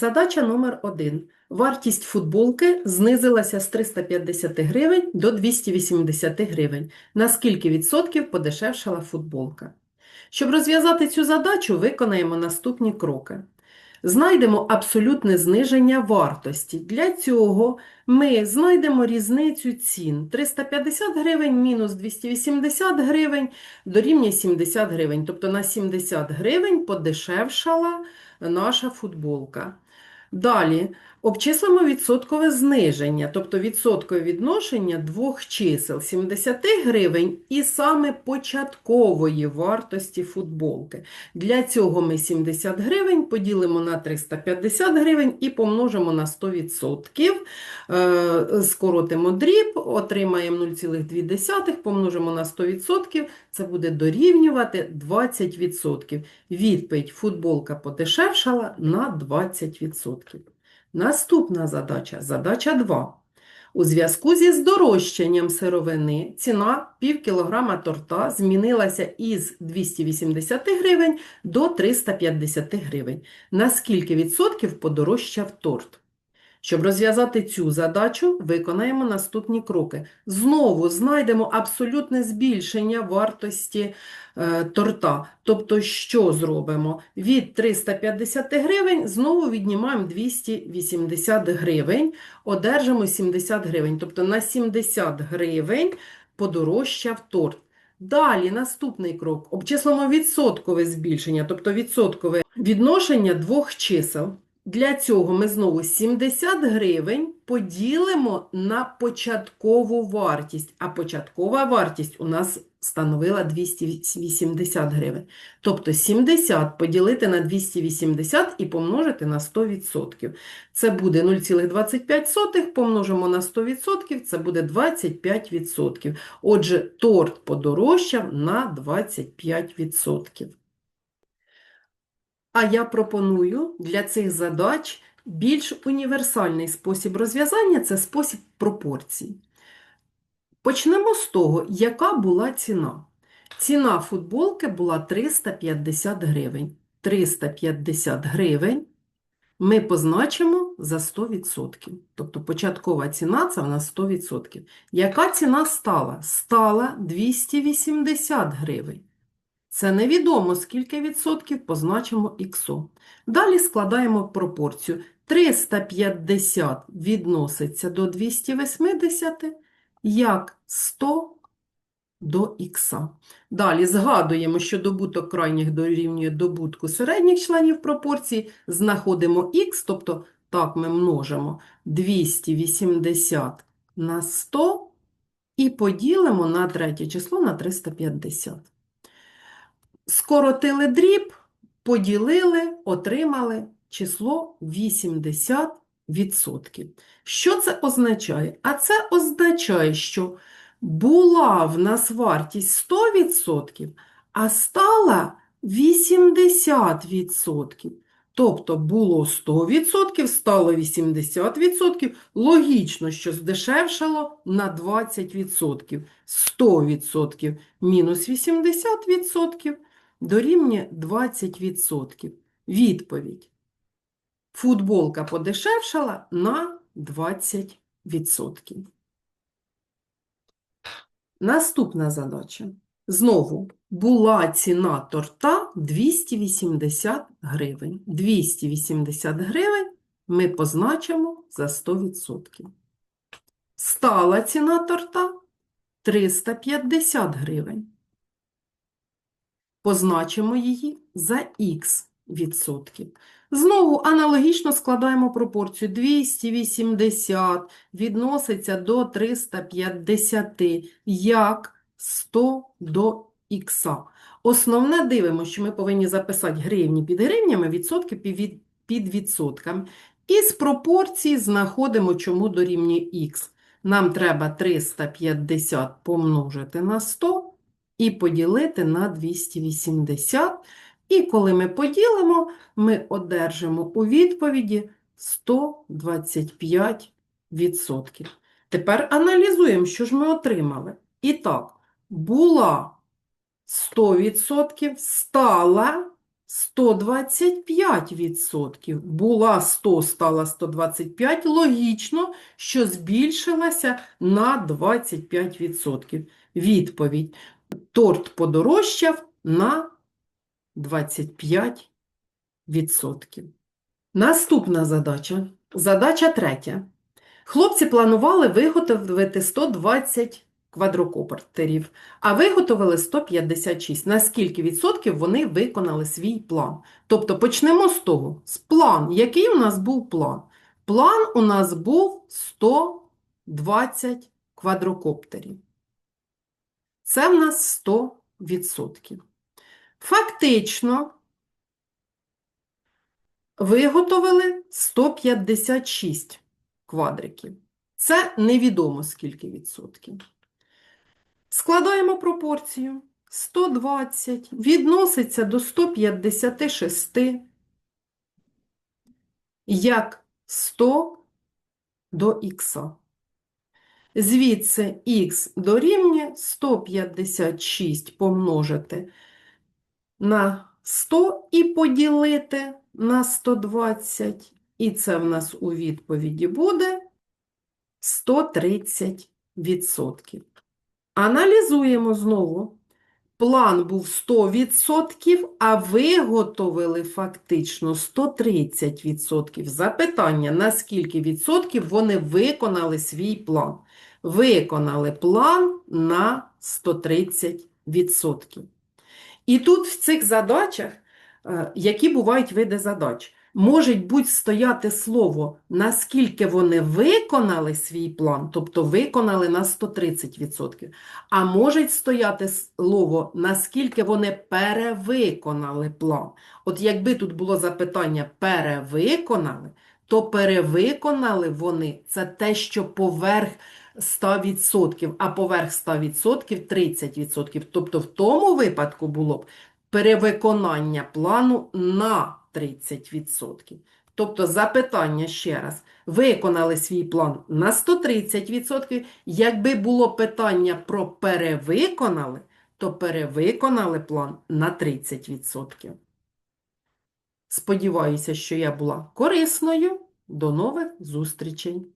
Задача номер 1. Вартість футболки знизилася з 350 гривень до 280 гривень. На скільки відсотків подешевшала футболка? Щоб розв'язати цю задачу, виконаємо наступні кроки. Знайдемо абсолютне зниження вартості. Для цього ми знайдемо різницю цін. 350 гривень мінус 280 гривень дорівнює 70 гривень. Тобто на 70 гривень подешевшала наша футболка. Далі обчислимо відсоткове зниження, тобто відсоткове відношення двох чисел 70 гривень і саме початкової вартості футболки. Для цього ми 70 гривень поділимо на 350 гривень і помножимо на 100%. Е, Скоротимо дріб, отримаємо 0,2, помножимо на 100%, це буде дорівнювати 20%. Відповідь футболка подешевшала на 20%. Наступна задача, задача 2. У зв'язку зі здорожчанням сировини ціна пів кілограма торта змінилася із 280 гривень до 350 гривень. На скільки відсотків подорожчав торт? Щоб розв'язати цю задачу, виконаємо наступні кроки. Знову знайдемо абсолютне збільшення вартості е, торта. Тобто, що зробимо? Від 350 гривень знову віднімаємо 280 гривень, одержимо 70 гривень. Тобто на 70 гривень подорожчав торт. Далі наступний крок. Обчислимо відсоткове збільшення, тобто відсоткове відношення двох чисел. Для цього ми знову 70 гривень поділимо на початкову вартість, а початкова вартість у нас становила 280 гривень. Тобто 70 поділити на 280 і помножити на 100%. Це буде 0,25 помножимо на 100%, це буде 25%. Отже, торт подорожчав на 25%. А я пропоную для цих задач більш універсальний спосіб розв'язання це спосіб пропорцій. Почнемо з того, яка була ціна. Ціна футболки була 350 гривень. 350 гривень ми позначимо за 100%. Тобто початкова ціна це в нас 100%. Яка ціна стала? Стала 280 гривень. Це невідомо, скільки відсотків позначимо іксом. Далі складаємо пропорцію. 350 відноситься до 280, як 100 до ікса. Далі згадуємо, що добуток крайніх дорівнює добутку середніх членів пропорції, знаходимо х, тобто так ми множимо 280 на 100 і поділимо на третє число на 350. Скоротили дріб, поділили, отримали число 80%. Що це означає? А це означає, що була в нас вартість 100%, а стала 80%. Тобто було 100%, стало 80%. Логічно, що здешевшало на 20%. 100% мінус 80% дорівнює 20%. Відповідь. Футболка подешевшала на 20%. Наступна задача. Знову була ціна торта 280 гривень. 280 гривень ми позначимо за 100%. Стала ціна торта 350 гривень. Позначимо її за х відсотків. Знову аналогічно складаємо пропорцію 280 відноситься до 350, як 100 до х. Основне дивимося, що ми повинні записати гривні під гривнями, відсотки під, відсотками. І з пропорції знаходимо, чому дорівнює х. Нам треба 350 помножити на 100 і поділити на 280. І коли ми поділимо, ми одержимо у відповіді 125%. Тепер аналізуємо, що ж ми отримали. І так, була 100%, стала 125%. Була 100, стала 125. Логічно, що збільшилася на 25%. Відповідь. Торт подорожчав на 25%. Наступна задача. Задача третя. Хлопці планували виготовити 120 квадрокоптерів, а виготовили 156. На скільки відсотків вони виконали свій план? Тобто почнемо з того. З план. Який у нас був план? План у нас був 120 квадрокоптерів. Це в нас 100%. Фактично, виготовили 156 квадриків. Це невідомо скільки відсотків. Складаємо пропорцію. 120 відноситься до 156, як 100 до х. Звідси х дорівнює 156 помножити на 100 і поділити на 120. І це в нас у відповіді буде 130%. Аналізуємо знову. План був 100%, а виготовили фактично 130%. Запитання, на скільки відсотків вони виконали свій план? Виконали план на 130%. І тут в цих задачах, е, які бувають види задач, може будь стояти слово, наскільки вони виконали свій план, тобто виконали на 130%, а може стояти слово, наскільки вони перевиконали план. От якби тут було запитання перевиконали, то перевиконали вони це те, що поверх 100%, а поверх 100% 30%. Тобто в тому випадку було б перевиконання плану на 30%. Тобто запитання ще раз. Виконали свій план на 130%. Якби було питання про перевиконали, то перевиконали план на 30%. Сподіваюся, що я була корисною. До нових зустрічей!